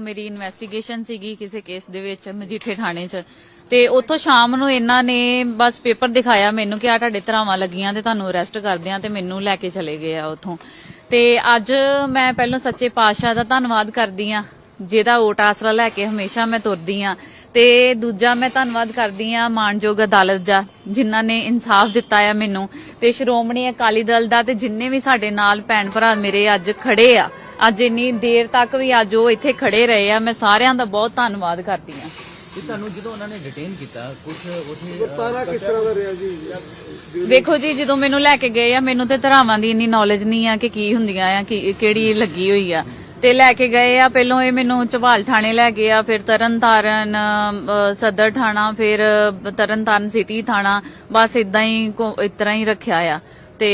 ਮੇਰੀ ਇਨਵੈਸਟੀਗੇਸ਼ਨ ਸੀਗੀ ਕਿਸੇ ਕੇਸ ਦੇ ਵਿੱਚ, ਮਜੀਠੇ ਥਾਣੇ 'ਚ। ਤੇ ਉੱਥੋਂ ਸ਼ਾਮ ਨੂੰ ਇਹਨਾਂ ਨੇ ਬਸ ਪੇਪਰ ਦਿਖਾਇਆ ਮੈਨੂੰ ਕਿ ਆ ਤੁਹਾਡੇ ਧਰਾਵਾਂ ਲੱਗੀਆਂ ਤੇ ਤੁਹਾਨੂੰ ਅਰੈਸਟ ਕਰਦੇ ਆ ਤੇ ਮੈਨੂੰ ਲੈ ਕੇ ਚਲੇ ਗਏ ਆ ਉੱਥੋਂ। ਤੇ ਅੱਜ ਮੈਂ ਪਹਿਲਾਂ ਸੱਚੇ ਪਾਤਸ਼ਾਹ ਦਾ ਧੰਨਵਾਦ ਕਰਦੀ ਆ, ਜਿਹਦਾ ਓਟ ਆਸਰਾ ਲੈ ਕੇ ਹਮੇਸ਼ਾ ਮੈਂ ਤੁਰਦੀ ਆ। ਤੇ ਦੂਜਾ ਮੈਂ ਧੰਨਵਾਦ ਕਰਦੀ ਆ ਮਾਨਯੋਗ ਅਦਾਲਤ ਦਾ, ਜਿਨ੍ਹਾਂ ਨੇ ਇਨਸਾਫ ਦਿੱਤਾ ਆ ਮੈਨੂੰ। ਤੇ ਸ਼੍ਰੋਮਣੀ ਅਕਾਲੀ ਦਲ ਦਾ ਤੇ ਜਿੰਨੇ ਵੀ ਸਾਡੇ ਨਾਲ ਭੈਣ ਭਰਾ ਮੇਰੇ ਅੱਜ ਖੜੇ ਆ ਅੱਜ ਇੰਨੀ ਦੇਰ ਤੱਕ ਵੀ ਅੱਜ ਉਹ ਇੱਥੇ ਖੜੇ ਰਹੇ ਆ ਮੈਂ ਸਾਰਿਆਂ ਦਾ ਬਹੁਤ ਧੰਨਵਾਦ ਕਰਦੀ ਆ ਤੇ ਤੁਹਾਨੂੰ ਜਦੋਂ ਉਹਨਾਂ ਨੇ ਡਿਟੇਨ ਕੀਤਾ ਕੁਝ ਉਥੇ ਵਰਤਾਰਾ ਕਿਸ ਤਰ੍ਹਾਂ ਦਾ ਰਿਹਾ ਜੀ? ਵੇਖੋ ਜੀ ਜਦੋਂ ਮੈਨੂੰ ਲੈ ਕੇ ਗਏ ਆ ਮੈਨੂੰ ਤੇ ਧਰਾਵਾਂ ਦੀ ਇੰਨੀ ਨੌਲੇਜ ਨਹੀਂ ਆ ਕਿ ਕੀ ਹੁੰਦੀਆਂ ਆ ਕਿ ਕਿਹੜੀ ਲੱਗੀ ਹੋਈ ਆ। ਤੇ ਲੈ ਕੇ ਗਏ ਆ ਪਹਿਲੋਂ ਇਹ ਮੈਨੂੰ ਝਵਾਲ ਥਾਣੇ ਲੈ ਗਏ ਆ ਫਿਰ ਤਰਨਤਾਰਨ ਅ, ਸਦਰ ਥਾਣਾ ਫਿਰ ਅ, ਤਰਨਤਾਰਨ ਸਿਟੀ ਥਾਣਾ ਬਸ ਇਦਾਂ ਹੀ ਤਰ੍ਹਾਂ ਹੀ ਰੱਖਿਆ ਆ। ਤੇ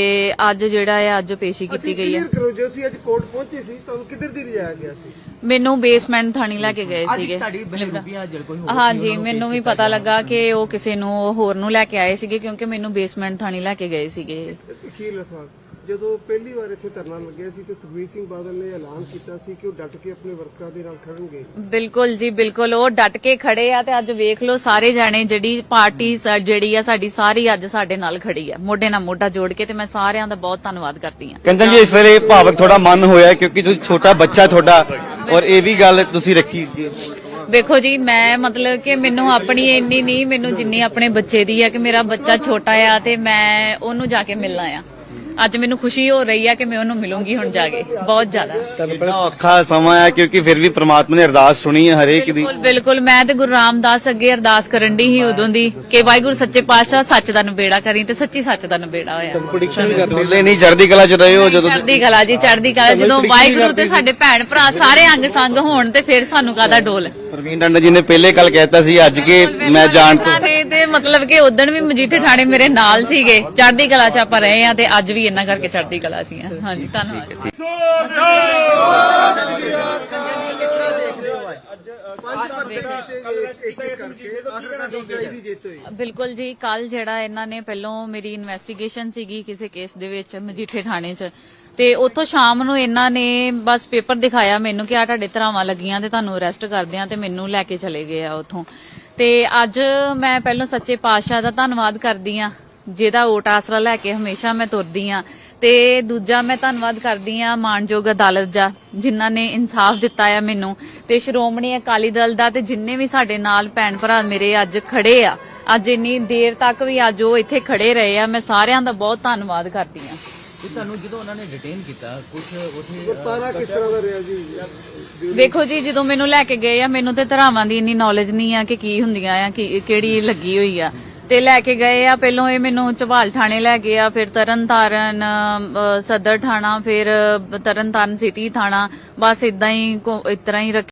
ਅੱਜ ਜਿਹੜਾ ਆ ਅੱਜ ਪੇਸ਼ੀ ਕੀਤੀ ਗਈ ਕਲੀਅਰ ਕਰੋ ਜੋ ਸੀ ਅੱਜ ਕੋਰਟ ਪਹੁੰਚੇ ਸੀ ਤੁਹਾਨੂੰ ਕਿੱਧਰ ਦੀ ਲਿਜਾਇਆ ਗਿਆ ਸੀ? ਮੈਨੂੰ ਬੇਸਮੈਂਟ ਥਾਣੀ ਲੈ ਕੇ ਗਏ ਸੀਗੇ। ਹਾਂਜੀ ਮੈਨੂੰ ਵੀ ਪਤਾ ਲੱਗਾ ਕਿ ਉਹ ਕਿਸੇ ਨੂੰ ਹੋਰ ਨੂੰ ਲੈ ਕੇ ਆਏ ਸੀਗੇ ਕਿਉਂਕਿ ਮੈਨੂੰ ਬੇਸਮੈਂਟ ਥਾਣੀ ਲੈ ਕੇ ਗਏ ਸੀਗੇ। ਅਖੀਰਲਾ ਸਵਾਲ। ਜਦੋਂ ਪਹਿਲੀ ਵਾਰ ਇੱਥੇ ਧਰਨਾ ਲੱਗਿਆ ਸੀ ਤੇ ਸੁਖਬੀਰ ਸਿੰਘ ਬਾਦਲ ਨੇ ਐਲਾਨ ਕੀਤਾ ਸੀ ਕਿ ਉਹ ਡਟ ਕੇ ਆਪਣੇ ਵਰਕਰਾਂ ਦੇ ਨਾਲ ਖੜਨਗੇ। ਬਿਲਕੁਲ ਜੀ ਬਿਲਕੁਲ। ਉਹ ਡਟ ਕੇ ਖੜੇ ਆ ਤੇ ਅੱਜ ਵੇਖ ਲਓ ਸਾਰੇ ਜਾਣੇ ਜਿਹੜੀ ਪਾਰਟੀ ਜਿਹੜੀ ਆ ਸਾਡੀ ਸਾਰੀ ਅੱਜ ਸਾਡੇ ਨਾਲ ਖੜੀ ਆ। ਮੋਢੇ ਨਾਲ ਮੋਢਾ ਜੋੜ ਕੇ ਤੇ ਮੈਂ ਸਾਰਿਆਂ ਦਾ ਬਹੁਤ ਧੰਨਵਾਦ ਕਰਦੀ ਆ ਕਹਿੰਦੇ ਜੀ ਇਸ ਵੇਲੇ ਭਾਵਕ ਥੋੜਾ ਮਨ ਹੋਇਆ ਕਿਉਂਕਿ ਤੁਸੀਂ ਛੋਟਾ ਬੱਚਾ ਤੁਹਾਡਾ ਔਰ ਇਹ ਵੀ ਗੱਲ ਤੁਸੀਂ ਰੱਖੀ ਵੇਖੋ ਜੀ ਮੈਂ ਮਤਲਬ ਕਿ ਮੈਨੂੰ ਆਪਣੀ ਇੰਨੀ ਨਹੀਂ ਮੈਨੂੰ ਜਿੰਨੀ ਆਪਣੇ ਬੱਚੇ ਦੀ ਆ ਕਿ ਮੇਰਾ ਬੱਚਾ ਛੋਟਾ ਆ ਤੇ ਮੈਂ ਉਹਨੂੰ ਜਾ ਕੇ ਮਿਲਣਾ ਆ। ਅੱਜ ਮੈਨੂੰ ਖੁਸ਼ੀ ਹੋ ਰਹੀ ਆ ਕਿ ਮੈਂ ਉਹਨੂੰ ਮਿਲੂੰਗੀ ਹੁਣ ਜਾ ਕੇ। ਬਹੁਤ ਜ਼ਿਆਦਾ। ਬੜਾ ਔਖਾ ਸਮਾਂ ਹੈ ਕਿਉਂਕਿ ਫਿਰ ਵੀ ਪ੍ਰਮਾਤਮਾ ਨੇ ਅਰਦਾਸ ਸੁਣੀ ਹੈ ਹਰੇਕ ਦੀ। ਬਿਲਕੁਲ ਬਿਲਕੁਲ। ਮੈਂ ਤੇ ਗੁਰੂ ਰਾਮਦਾਸ ਅੱਗੇ ਅਰਦਾਸ ਕਰਨ ਦੀ ਹੀ ਉਦੋਂ ਦੀ ਕਿ ਵਾਹਿਗੁਰੂ ਸੱਚੇ ਪਾਤਸ਼ਾਹ ਸੱਚ ਦਾ ਨਬੇੜਾ ਕਰੀ ਤੇ ਸੱਚੀ ਸੱਚ ਦਾ ਨਬੇੜਾ ਹੋਇਆ। ਪ੍ਰੈਡਿਕਸ਼ਨ ਵੀ ਕਰਦੇ ਦੋਲੇ ਨਹੀਂ ਚੜ੍ਹਦੀ ਕਲਾ ਚ ਰਹੇ ਹੋ ਜਦੋਂ ਚੜ੍ਹਦੀ ਕਲਾ ਜੀ ਚੜ੍ਹਦੀ ਕਲਾ। ਜਦੋਂ ਵਾਹਿਗੁਰੂ ਤੇ ਸਾਡੇ ਭੈਣ ਭਰਾ ਸਾਰੇ ਅੰਗ ਸੰਗ ਹੋਣ ਤੇ ਫਿਰ ਸਾਨੂੰ ਕਾਦਾ ਡੋਲ। ਪ੍ਰਵੀਨ ਡੰਡਾ ਜੀ ਨੇ ਪਹਿਲੇ ਕੱਲ ਕਹਿਤਾ ਸੀ ਅੱਜ ਕੇ ਮੈਂ ਜਾਣ ਤੋਂ ਤੇ ਮਤਲਬ ਕਿ ਉਦੋਂ ਵੀ ਮਜੀਠੇ ਥਾਣੇ ਮੇਰੇ ਨਾਲ ਸੀਗੇ। ਚੜ੍ਹਦੀ ਕਲਾ ਚ ਆਪਾਂ ਰਹੇ ਆ ਤੇ ਅੱਜ ਵੀ ਇਹਨਾਂ ਕਰਕੇ ਚੜ੍ਹਦੀ ਕਲਾ ਸੀ ਹਾਂਜੀ, ਧੰਨਵਾਦ ਬਿਲਕੁਲ ਜੀ ਕੱਲ ਜਿਹੜਾ ਇਹਨਾਂ ਨੇ ਪਹਿਲੋਂ ਮੇਰੀ ਇਨਵੈਸਟੀਗੇਸ਼ਨ ਸੀਗੀ ਕਿਸੇ ਕੇਸ ਦੇ ਵਿੱਚ ਮਜੀਠੇ ਥਾਣੇ 'ਚ। ਤੇ ਉੱਥੋਂ ਸ਼ਾਮ ਨੂੰ ਇਹਨਾਂ ਨੇ ਬਸ ਪੇਪਰ ਦਿਖਾਇਆ ਮੈਨੂੰ ਕਿ ਆ ਤੁਹਾਡੇ ਧਰਾਵਾਂ ਲੱਗੀਆਂ ਤੇ ਤੁਹਾਨੂੰ ਅਰੈਸਟ ਕਰਦੇ ਆ ਤੇ ਮੈਨੂੰ ਲੈ ਕੇ ਚਲੇ ਗਏ ਆ ਉੱਥੋਂ। ਤੇ ਅੱਜ ਮੈਂ ਪਹਿਲਾਂ ਸੱਚੇ ਪਾਤਸ਼ਾਹ ਦਾ ਧੰਨਵਾਦ ਕਰਦੀ ਆ ਜਿਹਦਾ ਓਟ ਆਸਰਾ ਲੈ ਕੇ ਹਮੇਸ਼ਾ ਮੈਂ ਤੁਰਦੀ ਆ ਤੇ ਦੂਜਾ ਮੈਂ ਧੰਨਵਾਦ ਕਰਦੀ ਆ ਮਾਨਯੋਗ ਅਦਾਲਤ ਦਾ, ਜਿਨ੍ਹਾਂ ਨੇ ਇਨਸਾਫ ਦਿੱਤਾ ਆ ਮੈਨੂੰ। ਤੇ ਸ਼੍ਰੋਮਣੀ ਅਕਾਲੀ ਦਲ ਦਾ ਤੇ ਜਿੰਨੇ ਵੀ ਸਾਡੇ ਨਾਲ ਭੈਣ ਭਰਾ ਮੇਰੇ ਅੱਜ ਖੜੇ ਆ, ਅੱਜ ਇੰਨੀ ਦੇਰ ਤੱਕ ਵੀ ਅੱਜ ਉਹ ਇੱਥੇ ਖੜੇ ਰਹੇ ਆ, ਮੈਂ ਸਾਰਿਆਂ ਦਾ ਬਹੁਤ ਧੰਨਵਾਦ ਕਰਦੀ ਆ ਤੇ ਤੁਹਾਨੂੰ ਜਦੋਂ ਉਹਨਾਂ ਨੇ ਡਿਟੇਨ ਕੀਤਾ ਕੁਝ ਉਥੇ ਵਰਤਾਰਾ ਕਿਸ ਤਰ੍ਹਾਂ ਦਾ ਰਿਹਾ ਜੀ? ਵੇਖੋ ਜੀ ਜਦੋਂ ਮੈਨੂੰ ਲੈ ਕੇ ਗਏ ਆ ਮੈਨੂੰ ਤੇ ਧਰਾਵਾਂ ਦੀ ਇੰਨੀ ਨੌਲੇਜ ਨਹੀਂ ਆ ਕਿ ਕੀ ਹੁੰਦੀਆਂ ਆ ਕਿ ਕਿਹੜੀ ਲੱਗੀ ਹੋਈ ਆ। ਤੇ ਲੈ ਕੇ ਗਏ ਆ ਪਹਿਲੋਂ ਇਹ ਮੈਨੂੰ ਝਵਾਲ ਥਾਣੇ ਲੈ ਗਏ ਆ ਫਿਰ ਤਰਨਤਾਰਨ ਅ, ਸਦਰ ਥਾਣਾ ਫਿਰ ਅ, ਤਰਨਤਾਰਨ ਸਿਟੀ ਥਾਣਾ ਬਸ ਇਦਾਂ ਹੀ ਤਰ੍ਹਾਂ ਹੀ ਰੱਖ